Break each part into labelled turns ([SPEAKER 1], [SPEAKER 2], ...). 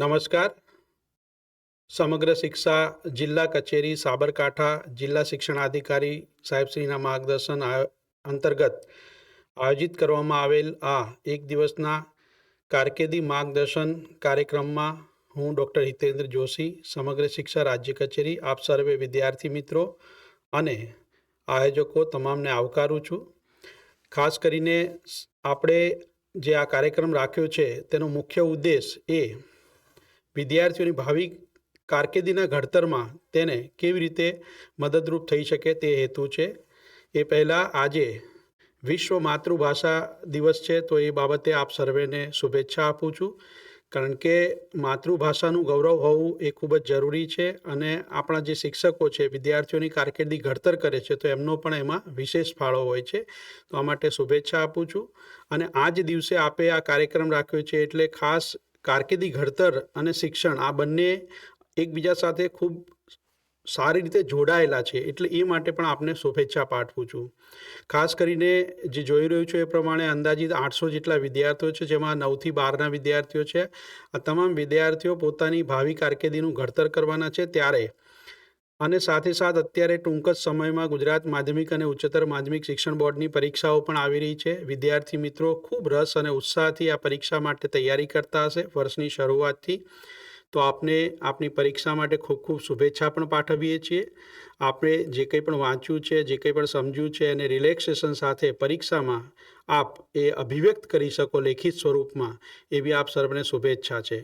[SPEAKER 1] નમસ્કાર સમગ્ર શિક્ષા જિલ્લા કચેરી સાબરકાંઠા જિલ્લા શિક્ષણાધિકારી સાહેબશ્રીના માર્ગદર્શન અંતર્ગત આયોજિત કરવામાં આવેલ આ એક દિવસના કારકિર્દી માર્ગદર્શન કાર્યક્રમમાં હું ડૉક્ટર હિતેન્દ્ર જોશી સમગ્ર શિક્ષા રાજ્ય કચેરી આપ સર્વે વિદ્યાર્થી મિત્રો અને આયોજકો તમામને આવકારું છું ખાસ કરીને આપણે જે આ કાર્યક્રમ રાખ્યો છે તેનો મુખ્ય ઉદ્દેશ એ વિદ્યાર્થીઓની ભાવિ કારકિર્દીના ઘડતરમાં તેને કેવી રીતે મદદરૂપ થઈ શકે તે હેતુ છે એ પહેલાં આજે વિશ્વ માતૃભાષા દિવસ છે તો એ બાબતે આપ સર્વેને શુભેચ્છા આપું છું કારણ કે માતૃભાષાનું ગૌરવ હોવું એ ખૂબ જ જરૂરી છે અને આપણા જે શિક્ષકો છે વિદ્યાર્થીઓની કારકિર્દી ઘડતર કરે છે તો એમનો પણ એમાં વિશેષ ફાળો હોય છે તો આ માટે શુભેચ્છા આપું છું અને આ જ દિવસે આપે આ કાર્યક્રમ રાખ્યો છે એટલે ખાસ કારકિર્દી ઘડતર અને શિક્ષણ આ બંને એકબીજા સાથે ખૂબ સારી રીતે જોડાયેલા છે એટલે એ માટે પણ આપને શુભેચ્છા પાઠવું છું ખાસ કરીને જે જોઈ રહ્યું છું એ પ્રમાણે અંદાજિત આઠસો જેટલા વિદ્યાર્થીઓ છે જેમાં નવથી બારના વિદ્યાર્થીઓ છે આ તમામ વિદ્યાર્થીઓ પોતાની ભાવિ કારકિર્દીનું ઘડતર કરવાના છે ત્યારે અને સાથે સાથ અત્યારે ટૂંક જ સમયમાં ગુજરાત માધ્યમિક અને ઉચ્ચતર માધ્યમિક શિક્ષણ બોર્ડની પરીક્ષાઓ પણ આવી રહી છે વિદ્યાર્થી મિત્રો ખૂબ રસ અને ઉત્સાહથી આ પરીક્ષા માટે તૈયારી કરતા હશે વર્ષની શરૂઆતથી તો આપને આપની પરીક્ષા માટે ખૂબ ખૂબ શુભેચ્છા પણ પાઠવીએ છીએ આપણે જે કંઈ પણ વાંચ્યું છે જે કંઈ પણ સમજ્યું છે અને રિલેક્સેશન સાથે પરીક્ષામાં આપ એ અભિવ્યક્ત કરી શકો લેખિત સ્વરૂપમાં એવી આપ સર્વને શુભેચ્છા છે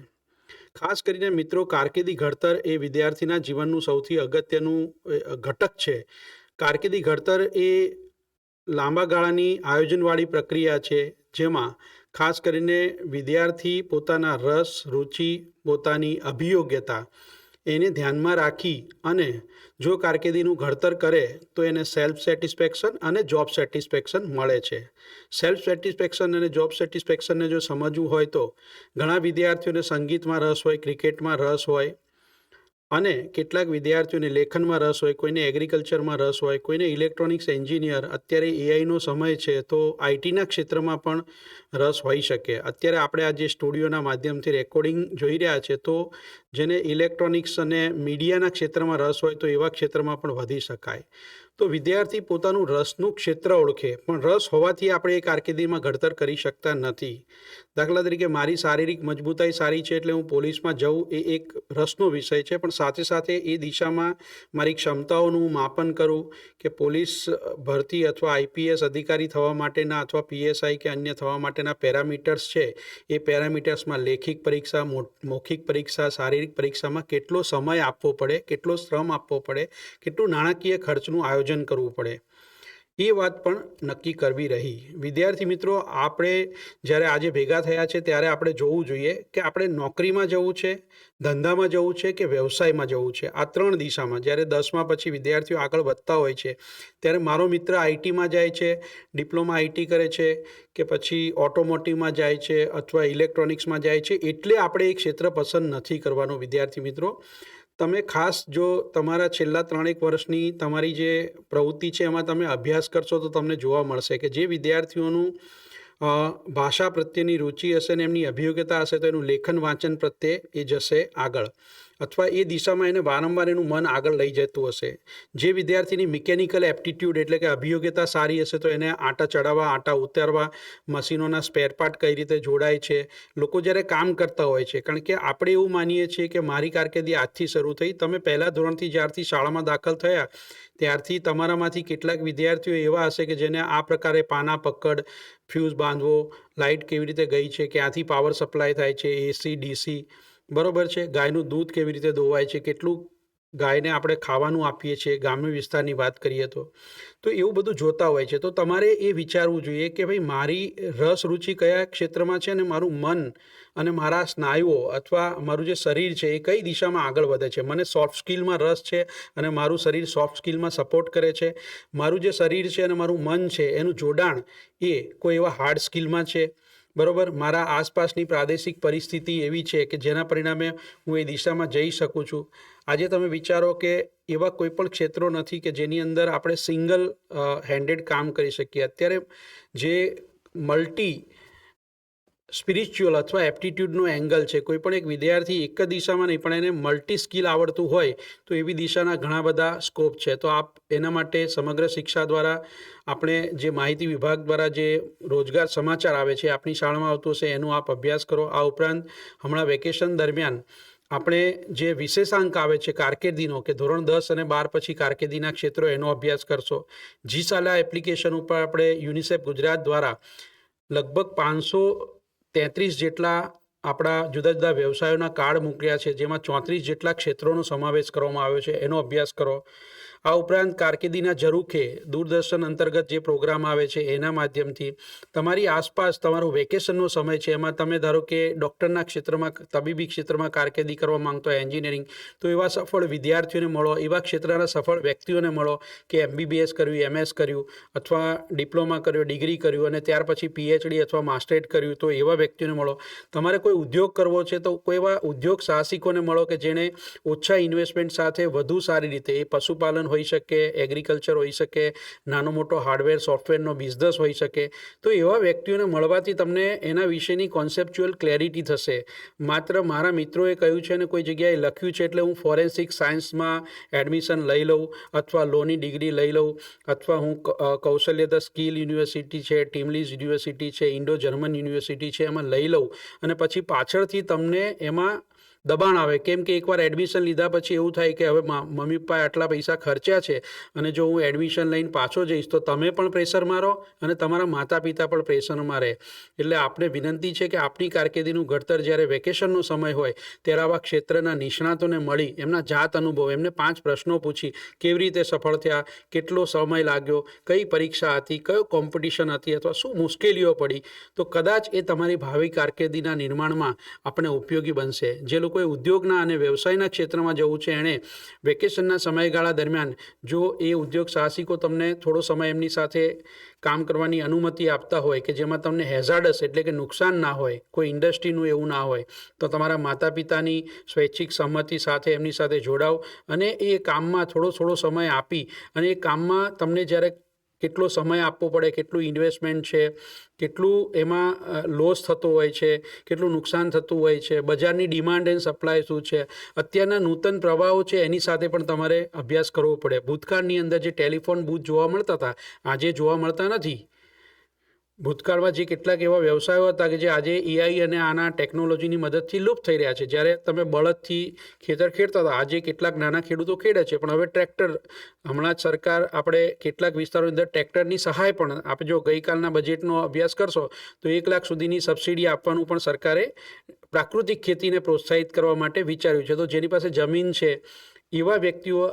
[SPEAKER 1] ખાસ કરીને મિત્રો કારકિર્દી ઘડતર એ વિદ્યાર્થીના જીવનનું સૌથી અગત્યનું ઘટક છે કારકિર્દી ઘડતર એ લાંબા ગાળાની આયોજનવાળી પ્રક્રિયા છે જેમાં ખાસ કરીને વિદ્યાર્થી પોતાના રસ રુચિ પોતાની અભિયોગ્યતા એને ધ્યાનમાં રાખી અને જો કારકિર્દીનું ઘડતર કરે તો એને સેલ્ફ સેટિસ્ફેક્શન અને જોબ સેટિસ્ફેક્શન મળે છે સેલ્ફ સેટિસ્ફેક્શન અને જોબ સેટિસ્ફેક્શનને જો સમજવું હોય તો ઘણા વિદ્યાર્થીઓને સંગીતમાં રસ હોય ક્રિકેટમાં રસ હોય અને કેટલાક વિદ્યાર્થીઓને લેખનમાં રસ હોય કોઈને એગ્રીકલ્ચરમાં રસ હોય કોઈને ઇલેક્ટ્રોનિક્સ એન્જિનિયર અત્યારે એઆઈનો સમય છે તો આઈટીના ક્ષેત્રમાં પણ રસ હોઈ શકે અત્યારે આપણે આ જે સ્ટુડિયોના માધ્યમથી રેકોર્ડિંગ જોઈ રહ્યા છે તો જેને ઇલેક્ટ્રોનિક્સ અને મીડિયાના ક્ષેત્રમાં રસ હોય તો એવા ક્ષેત્રમાં પણ વધી શકાય તો વિદ્યાર્થી પોતાનું રસનું ક્ષેત્ર ઓળખે પણ રસ હોવાથી આપણે એ કારકિર્દીમાં ઘડતર કરી શકતા નથી દાખલા તરીકે મારી શારીરિક મજબૂતાઈ સારી છે એટલે હું પોલીસમાં જવું એ એક રસનો વિષય છે પણ સાથે સાથે એ દિશામાં મારી ક્ષમતાઓનું હું માપન કરું કે પોલીસ ભરતી અથવા આઈપીએસ અધિકારી થવા માટેના અથવા પીએસઆઈ કે અન્ય થવા માટેના પેરામીટર્સ છે એ પેરામીટર્સમાં લેખિક પરીક્ષા મૌખિક પરીક્ષા શારીરિક પરીક્ષામાં કેટલો સમય આપવો પડે કેટલો શ્રમ આપવો પડે કેટલું નાણાકીય ખર્ચનું આયોજન સર્જન કરવું પડે એ વાત પણ નક્કી કરવી રહી વિદ્યાર્થી મિત્રો આપણે જ્યારે આજે ભેગા થયા છે ત્યારે આપણે જોવું જોઈએ કે આપણે નોકરીમાં જવું છે ધંધામાં જવું છે કે વ્યવસાયમાં જવું છે આ ત્રણ દિશામાં જ્યારે દસમાં પછી વિદ્યાર્થીઓ આગળ વધતા હોય છે ત્યારે મારો મિત્ર આઈટીમાં જાય છે ડિપ્લોમા આઈટી કરે છે કે પછી ઓટોમોટિવમાં જાય છે અથવા ઇલેક્ટ્રોનિક્સમાં જાય છે એટલે આપણે એ ક્ષેત્ર પસંદ નથી કરવાનો વિદ્યાર્થી મિત્રો તમે ખાસ જો તમારા છેલ્લા ત્રણેક વર્ષની તમારી જે પ્રવૃત્તિ છે એમાં તમે અભ્યાસ કરશો તો તમને જોવા મળશે કે જે વિદ્યાર્થીઓનું ભાષા પ્રત્યેની રુચિ હશે ને એમની અભિયોગ્યતા હશે તો એનું લેખન વાંચન પ્રત્યે એ જશે આગળ અથવા એ દિશામાં એને વારંવાર એનું મન આગળ લઈ જતું હશે જે વિદ્યાર્થીની મિકેનિકલ એપ્ટિટ્યૂડ એટલે કે અભિયોગ્યતા સારી હશે તો એને આટા ચડાવવા આટા ઉતારવા મશીનોના સ્પેરપાર્ટ કઈ રીતે જોડાય છે લોકો જ્યારે કામ કરતા હોય છે કારણ કે આપણે એવું માનીએ છીએ કે મારી કારકિર્દી આજથી શરૂ થઈ તમે પહેલાં ધોરણથી જ્યારથી શાળામાં દાખલ થયા ત્યારથી તમારામાંથી કેટલાક વિદ્યાર્થીઓ એવા હશે કે જેને આ પ્રકારે પાના પકડ ફ્યુઝ બાંધવો લાઇટ કેવી રીતે ગઈ છે ક્યાંથી પાવર સપ્લાય થાય છે એસી ડીસી બરોબર છે ગાયનું દૂધ કેવી રીતે દોવાય છે કેટલું ગાયને આપણે ખાવાનું આપીએ છીએ ગ્રામ્ય વિસ્તારની વાત કરીએ તો તો એવું બધું જોતા હોય છે તો તમારે એ વિચારવું જોઈએ કે ભાઈ મારી રસ રુચિ કયા ક્ષેત્રમાં છે અને મારું મન અને મારા સ્નાયુઓ અથવા મારું જે શરીર છે એ કઈ દિશામાં આગળ વધે છે મને સોફ્ટ સ્કિલમાં રસ છે અને મારું શરીર સોફ્ટ સ્કિલમાં સપોર્ટ કરે છે મારું જે શરીર છે અને મારું મન છે એનું જોડાણ એ કોઈ એવા હાર્ડ સ્કિલમાં છે બરાબર મારા આસપાસની પ્રાદેશિક પરિસ્થિતિ એવી છે કે જેના પરિણામે હું એ દિશામાં જઈ શકું છું આજે તમે વિચારો કે એવા કોઈ પણ ક્ષેત્રો નથી કે જેની અંદર આપણે સિંગલ હેન્ડેડ કામ કરી શકીએ અત્યારે જે મલ્ટી સ્પિરિચ્યુઅલ અથવા એપ્ટિટ્યૂડનો એંગલ છે કોઈ પણ એક વિદ્યાર્થી એક જ દિશામાં નહીં પણ એને મલ્ટી સ્કિલ આવડતું હોય તો એવી દિશાના ઘણા બધા સ્કોપ છે તો આપ એના માટે સમગ્ર શિક્ષા દ્વારા આપણે જે માહિતી વિભાગ દ્વારા જે રોજગાર સમાચાર આવે છે આપની શાળામાં આવતું હશે એનો આપ અભ્યાસ કરો આ ઉપરાંત હમણાં વેકેશન દરમિયાન આપણે જે વિશેષાંક આવે છે કારકિર્દીનો કે ધોરણ દસ અને બાર પછી કારકિર્દીના ક્ષેત્રો એનો અભ્યાસ કરશો જીસાલા એપ્લિકેશન ઉપર આપણે યુનિસેફ ગુજરાત દ્વારા લગભગ પાંચસો તેત્રીસ જેટલા આપણા જુદા જુદા વ્યવસાયોના કાર્ડ મૂક્યા છે જેમાં ચોત્રીસ જેટલા ક્ષેત્રોનો સમાવેશ કરવામાં આવ્યો છે એનો અભ્યાસ કરો આ ઉપરાંત કારકિર્દીના ઝરૂખે દૂરદર્શન અંતર્ગત જે પ્રોગ્રામ આવે છે એના માધ્યમથી તમારી આસપાસ તમારો વેકેશનનો સમય છે એમાં તમે ધારો કે ડૉક્ટરના ક્ષેત્રમાં તબીબી ક્ષેત્રમાં કારકિર્દી કરવા માંગતો એન્જિનિયરિંગ તો એવા સફળ વિદ્યાર્થીઓને મળો એવા ક્ષેત્રના સફળ વ્યક્તિઓને મળો કે એમબીબીએસ કર્યું એમએસ કર્યું અથવા ડિપ્લોમા કર્યું ડિગ્રી કર્યું અને ત્યાર પછી પીએચડી અથવા માસ્ટરેટ કર્યું તો એવા વ્યક્તિઓને મળો તમારે કોઈ ઉદ્યોગ કરવો છે તો કોઈ એવા ઉદ્યોગ સાહસિકોને મળો કે જેણે ઓછા ઇન્વેસ્ટમેન્ટ સાથે વધુ સારી રીતે એ પશુપાલન હોઈ શકે એગ્રીકલ્ચર હોઈ શકે નાનો મોટો હાર્ડવેર સોફ્ટવેરનો બિઝનેસ હોઈ શકે તો એવા વ્યક્તિઓને મળવાથી તમને એના વિશેની કોન્સેપ્ચ્યુઅલ ક્લેરિટી થશે માત્ર મારા મિત્રોએ કહ્યું છે અને કોઈ જગ્યાએ લખ્યું છે એટલે હું ફોરેન્સિક સાયન્સમાં એડમિશન લઈ લઉં અથવા લોની ડિગ્રી લઈ લઉં અથવા હું કૌશલ્યતા સ્કિલ યુનિવર્સિટી છે ટીમલીઝ યુનિવર્સિટી છે ઇન્ડો જર્મન યુનિવર્સિટી છે એમાં લઈ લઉં અને પછી પાછળથી તમને એમાં દબાણ આવે કેમ કે એકવાર એડમિશન લીધા પછી એવું થાય કે હવે મમ્મી પપ્પાએ આટલા પૈસા ખર્ચ્યા છે અને જો હું એડમિશન લઈને પાછો જઈશ તો તમે પણ પ્રેશર મારો અને તમારા માતા પિતા પણ પ્રેશરમાં મારે એટલે આપણે વિનંતી છે કે આપણી કારકિર્દીનું ઘડતર જ્યારે વેકેશનનો સમય હોય ત્યારે આવા ક્ષેત્રના નિષ્ણાતોને મળી એમના જાત અનુભવ એમને પાંચ પ્રશ્નો પૂછી કેવી રીતે સફળ થયા કેટલો સમય લાગ્યો કઈ પરીક્ષા હતી કયો કોમ્પિટિશન હતી અથવા શું મુશ્કેલીઓ પડી તો કદાચ એ તમારી ભાવિ કારકિર્દીના નિર્માણમાં આપણે ઉપયોગી બનશે જે લોકો લોકોએ ઉદ્યોગના અને વ્યવસાયના ક્ષેત્રમાં જવું છે એણે વેકેશનના સમયગાળા દરમિયાન જો એ ઉદ્યોગ સાહસિકો તમને થોડો સમય એમની સાથે કામ કરવાની અનુમતિ આપતા હોય કે જેમાં તમને હેઝાડસ એટલે કે નુકસાન ના હોય કોઈ ઇન્ડસ્ટ્રીનું એવું ના હોય તો તમારા માતા પિતાની સ્વૈચ્છિક સંમતિ સાથે એમની સાથે જોડાઓ અને એ કામમાં થોડો થોડો સમય આપી અને એ કામમાં તમને જ્યારે કેટલો સમય આપવો પડે કેટલું ઇન્વેસ્ટમેન્ટ છે કેટલું એમાં લોસ થતું હોય છે કેટલું નુકસાન થતું હોય છે બજારની ડિમાન્ડ એન્ડ સપ્લાય શું છે અત્યારના નૂતન પ્રવાહો છે એની સાથે પણ તમારે અભ્યાસ કરવો પડે ભૂતકાળની અંદર જે ટેલિફોન બૂથ જોવા મળતા હતા આજે જોવા મળતા નથી ભૂતકાળમાં જે કેટલાક એવા વ્યવસાયો હતા કે જે આજે એઆઈ અને આના ટેકનોલોજીની મદદથી લુપ્ત થઈ રહ્યા છે જ્યારે તમે બળદથી ખેતર ખેડતા હતા આજે કેટલાક નાના ખેડૂતો ખેડે છે પણ હવે ટ્રેક્ટર હમણાં જ સરકાર આપણે કેટલાક વિસ્તારોની અંદર ટ્રેક્ટરની સહાય પણ આપ જો ગઈકાલના બજેટનો અભ્યાસ કરશો તો એક લાખ સુધીની સબસિડી આપવાનું પણ સરકારે પ્રાકૃતિક ખેતીને પ્રોત્સાહિત કરવા માટે વિચાર્યું છે તો જેની પાસે જમીન છે એવા વ્યક્તિઓ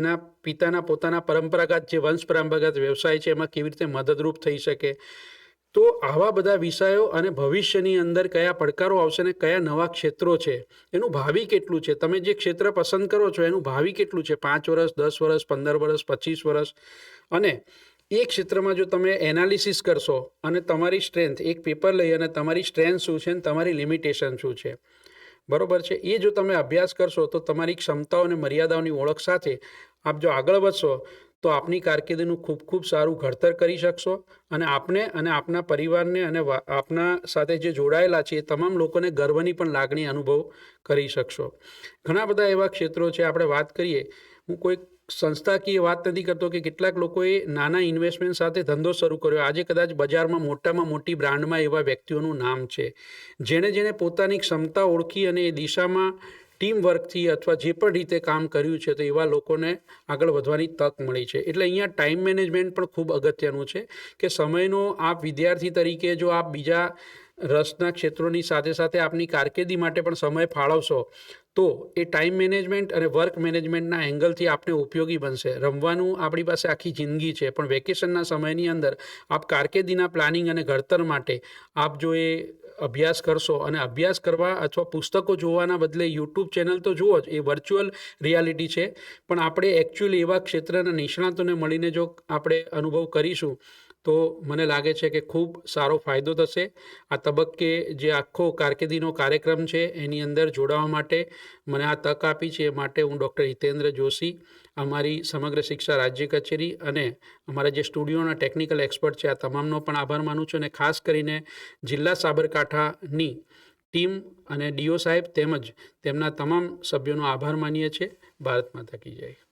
[SPEAKER 1] એના પિતાના પોતાના પરંપરાગત જે વંશ પરંપરાગત વ્યવસાય છે એમાં કેવી રીતે મદદરૂપ થઈ શકે તો આવા બધા વિષયો અને ભવિષ્યની અંદર કયા પડકારો આવશે ને કયા નવા ક્ષેત્રો છે એનું ભાવિ કેટલું છે તમે જે ક્ષેત્ર પસંદ કરો છો એનું ભાવિ કેટલું છે પાંચ વર્ષ દસ વર્ષ પંદર વર્ષ પચીસ વર્ષ અને એ ક્ષેત્રમાં જો તમે એનાલિસિસ કરશો અને તમારી સ્ટ્રેન્થ એક પેપર લઈ અને તમારી સ્ટ્રેન્થ શું છે ને તમારી લિમિટેશન શું છે બરોબર છે એ જો તમે અભ્યાસ કરશો તો તમારી ક્ષમતાઓ અને મર્યાદાઓની ઓળખ સાથે આપ જો આગળ વધશો તો આપની કારકિર્દીનું ખૂબ ખૂબ સારું ઘડતર કરી શકશો અને આપને અને આપના પરિવારને અને આપના સાથે જે જોડાયેલા છે એ તમામ લોકોને ગર્વની પણ લાગણી અનુભવ કરી શકશો ઘણા બધા એવા ક્ષેત્રો છે આપણે વાત કરીએ હું કોઈ સંસ્થાકીય વાત નથી કરતો કે કેટલાક લોકોએ નાના ઇન્વેસ્ટમેન્ટ સાથે ધંધો શરૂ કર્યો આજે કદાચ બજારમાં મોટામાં મોટી બ્રાન્ડમાં એવા વ્યક્તિઓનું નામ છે જેણે જેણે પોતાની ક્ષમતા ઓળખી અને એ દિશામાં ટીમ વર્કથી અથવા જે પણ રીતે કામ કર્યું છે તો એવા લોકોને આગળ વધવાની તક મળી છે એટલે અહીંયા ટાઈમ મેનેજમેન્ટ પણ ખૂબ અગત્યનું છે કે સમયનો આપ વિદ્યાર્થી તરીકે જો આપ બીજા રસના ક્ષેત્રોની સાથે સાથે આપની કારકિર્દી માટે પણ સમય ફાળવશો તો એ ટાઈમ મેનેજમેન્ટ અને વર્ક મેનેજમેન્ટના એંગલથી આપને ઉપયોગી બનશે રમવાનું આપણી પાસે આખી જિંદગી છે પણ વેકેશનના સમયની અંદર આપ કારકિર્દીના પ્લાનિંગ અને ઘડતર માટે આપ જો એ અભ્યાસ કરશો અને અભ્યાસ કરવા અથવા પુસ્તકો જોવાના બદલે યુટ્યુબ ચેનલ તો જુઓ જ એ વર્ચ્યુઅલ રિયાલિટી છે પણ આપણે એકચ્યુઅલી એવા ક્ષેત્રના નિષ્ણાતોને મળીને જો આપણે અનુભવ કરીશું તો મને લાગે છે કે ખૂબ સારો ફાયદો થશે આ તબક્કે જે આખો કારકિર્દીનો કાર્યક્રમ છે એની અંદર જોડાવા માટે મને આ તક આપી છે એ માટે હું ડૉક્ટર હિતેન્દ્ર જોશી અમારી સમગ્ર શિક્ષા રાજ્ય કચેરી અને અમારા જે સ્ટુડિયોના ટેકનિકલ એક્સપર્ટ છે આ તમામનો પણ આભાર માનું છું અને ખાસ કરીને જિલ્લા સાબરકાંઠાની ટીમ અને ડીઓ સાહેબ તેમજ તેમના તમામ સભ્યોનો આભાર માનીએ છીએ ભારતમાં થકી જાય